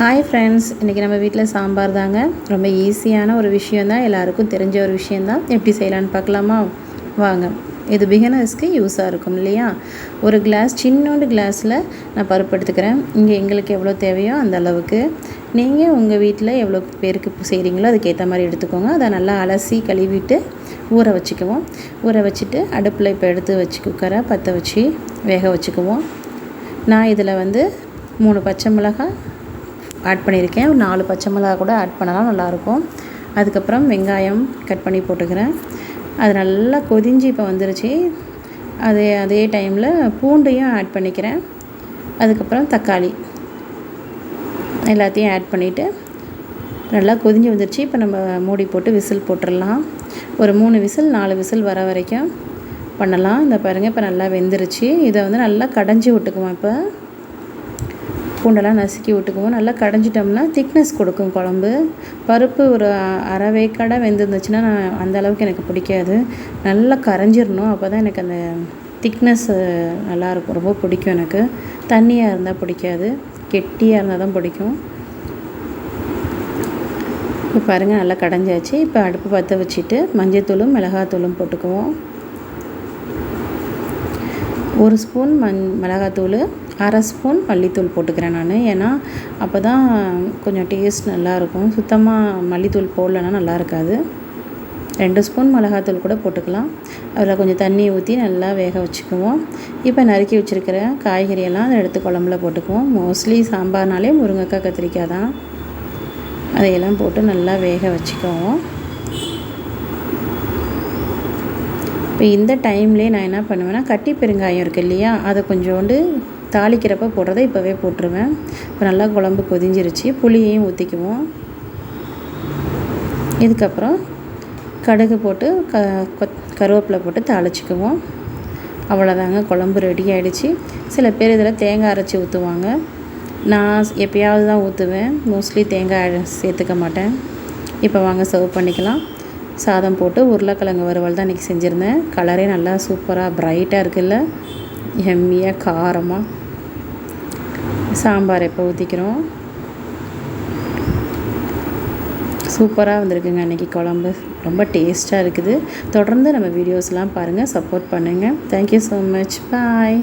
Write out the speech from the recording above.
Hi friends இன்றைக்கி நம்ம வீட்டில் சாம்பார் தாங்க. ரொம்ப ஈஸியான ஒரு விஷயந்தான் எல்லாருக்கும் தெரிஞ்ச ஒரு விஷயந்தான் எப்படி செய்யலான்னு பார்க்கலாமா? வாங்க. இது பிகினர்ஸ்க்கு யூஸாக இருக்கும் இல்லையா? ஒரு கிளாஸ் சின்னோண்டு கிளாஸில் நான் பருப்பு எடுத்துக்கிறேன். இங்கே எங்களுக்கு எவ்வளோ தேவையோ அந்த அளவுக்கு. நீங்கள் உங்கள் வீட்டில் எவ்வளோ பேருக்கு செய்கிறீங்களோ அதுக்கேற்ற மாதிரி எடுத்துக்கோங்க. அதை நல்லா அலசி கழுவிட்டு ஊற வச்சுக்குவோம். ஊற வச்சுட்டு அடுப்பில் இப்போ எடுத்து வச்சு குக்கரை பற்ற வச்சு வேக வச்சுக்குவோம். நான் இதில் வந்து மூணு பச்சை மிளகாய் ஆட் பண்ணியிருக்கேன். ஒரு நாலு பச்சை மிளகா கூட ஆட் பண்ணலாம் நல்லாயிருக்கும். அதுக்கப்புறம் வெங்காயம் கட் பண்ணி போட்டுக்கிறேன். அது நல்லா கொதிஞ்சு இப்போ வந்துருச்சு. அதே அதே டைமில் பூண்டையும் ஆட் பண்ணிக்கிறேன். அதுக்கப்புறம் தக்காளி எல்லாத்தையும் ஆட் பண்ணிவிட்டு நல்லா கொதிஞ்சு வந்துருச்சு. இப்போ நம்ம மூடி போட்டு விசில் போட்டுடலாம் ஒரு மூணு விசில் நாலு விசில் வர வரைக்கும் பண்ணலாம். இந்த பாருங்கள் இப்போ நல்லா வெந்துருச்சு. இதை வந்து நல்லா கடைஞ்சி விட்டுக்குவோம் இப்போ. பூண்டெல்லாம் நசுக்கி விட்டுக்குவோம். நல்லா கடைஞ்சிட்டோம்னா திக்னஸ் கொடுக்கும் குழம்பு. பருப்பு ஒரு அரை வேக்காடாக வெந்துருந்துச்சுன்னா நான் அந்த அளவுக்கு எனக்கு பிடிக்காது. நல்லா கரைஞ்சிடணும். அப்போ தான் எனக்கு அந்த திக்னஸ் நல்லாயிருக்கும் ரொம்ப பிடிக்கும் எனக்கு. தண்ணியாக இருந்தால் பிடிக்காது. கெட்டியாக இருந்தால் தான் பிடிக்கும். இப்போ பாருங்கள் நல்லா கடைஞ்சாச்சு. இப்போ அடுப்பு பற்ற வச்சுட்டு மஞ்சத்தூளும் மிளகாத்தூளும் போட்டுக்குவோம். ஒரு ஸ்பூன் மண் மிளகாத்தூள் அரை ஸ்பூன் மல்லித்தூள் போட்டுக்கிறேன் நான். ஏன்னா அப்போ தான் கொஞ்சம் டேஸ்ட் நல்லாயிருக்கும். சுத்தமாக மல்லித்தூள் போடலன்னா நல்லா இருக்காது ரெண்டு ஸ்பூன் மிளகாத்தூள் கூட போட்டுக்கலாம். அதில் கொஞ்சம் தண்ணி ஊற்றி நல்லா வேக வச்சுக்குவோம். இப்போ நறுக்கி வச்சுருக்கிற காய்கறியெல்லாம் அதை எடுத்து குழம்புல போட்டுக்குவோம். மோஸ்ட்லி சாம்பார்னாலே முருங்கைக்காய் கத்திரிக்காய் தான். அதையெல்லாம் போட்டு நல்லா வேக வச்சுக்குவோம். இப்போ இந்த டைம்லேயே நான் என்ன பண்ணுவேன்னா கட்டி பெருங்காயம் இருக்குது இல்லையா அதை கொஞ்சோண்டு தாளிக்கிறப்ப போடுறதை இப்போவே போட்டுருவேன். இப்போ நல்லா குழம்பு கொதிஞ்சிருச்சு புளியையும் ஊற்றிக்குவோம் இதுக்கப்புறம் கடுகு போட்டு க கொத் கருவேப்பிலை போட்டு தாளிச்சிக்குவோம். அவ்வளோதாங்க குழம்பு ரெடி ஆகிடுச்சு சில பேர் இதில் தேங்காய் அரைச்சி ஊற்றுவாங்க. நான் எப்பயாவது தான் ஊற்றுவேன். மோஸ்ட்லி தேங்காய் சேர்த்துக்க மாட்டேன். இப்போ வாங்க சர்வ் பண்ணிக்கலாம். சாதம் போட்டு உருளைக்கிழங்கு வறுவல் தான் இன்றைக்கி செஞ்சுருந்தேன். கலரே நல்லா சூப்பராக ப்ரைட்டாக இருக்குல்ல? எம்மியாக காரமாக சாம்பார் எப்போ ஊற்றிக்கிறோம் சூப்பராக வந்திருக்குங்க அன்றைக்கி குழம்பு. ரொம்ப டேஸ்ட்டாக இருக்குது. தொடர்ந்து நம்ம வீடியோஸ்லாம் பாருங்கள் சப்போர்ட் பண்ணுங்கள் தேங்க்யூ ஸோ மச் பாய்